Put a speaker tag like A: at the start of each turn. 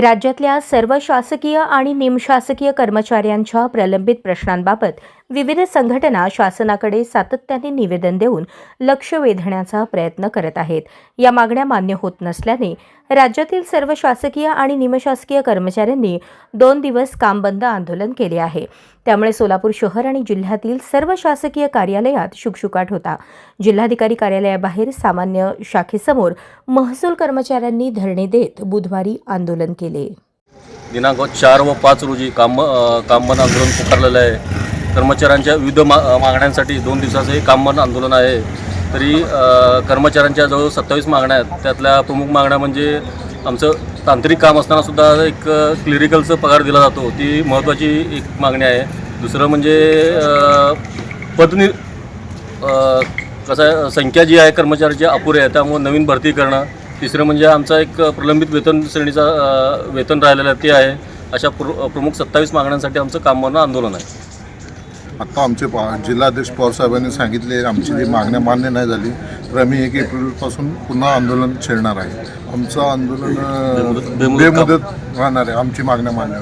A: राज्यातल्या सर्व शासकीय आणि निमशासकीय कर्मचाऱ्यांच्या प्रलंबित प्रश्नांबाबत विविध संघटना शासनाकडे सातत्याने निवेदन देऊन लक्ष वेधण्याचा प्रयत्न करत आहेत. या मागण्या मान्य होत नसल्याने राज्यातील सर्व शासकीय आणि निमशासकीय कर्मचाऱ्यांनी दोन दिवस काम बंद आंदोलन केले आहे. त्यामुळे सोलापूर शहर आणि जिल्ह्यातील सर्व शासकीय कार्यालयात शुकशुकाट होता. जिल्हाधिकारी कार्यालयाबाहेर सामान्य शाखेसमोर महसूल कर्मचाऱ्यांनी धरणे देत बुधवारी आंदोलन केले.
B: दिनांक चार व पाच रोजी काम अ, कामबंद आंदोलन पुकारलेलं आहे. कर्मचाऱ्यांच्या विविध मा मागण्यांसाठी दोन दिवसाचं हे कामबंद आंदोलन आहे. तरी कर्मचाऱ्यांच्या जवळ सत्तावीस मागण्या आहेत. त्यातल्या प्रमुख मागण्या म्हणजे आमचं तांत्रिक काम असताना सुद्धा एक क्लिरिकलचं पगार दिला जातो. ती महत्त्वाची एक मागणी आहे. दुसरं म्हणजे अ, पदनि कसं आहे संख्या जी आहे कर्मचाऱ्याची अपुरी आहे. त्यामुळे नवीन भरती करणं. तिसरं म्हणजे आमचा एक प्रलंबित वेतन श्रेणीचा वेतन राहिलेलं आहे ते आहे. अशा प्र प्रमुख सत्तावीस मागण्यांसाठी आमचं कामबंद आंदोलन आहे.
C: आत्ता आमचे पा जिल्हाध्यक्ष पवारसाहेबांनी सांगितले आमची जी मागण्या मान्य नाही झाली तर आम्ही एक एप्रिलपासून पुन्हा आंदोलन छेडणार आहे आमचं आंदोलन. बेमुदत राहणार आहे आमची मागण्या मान्य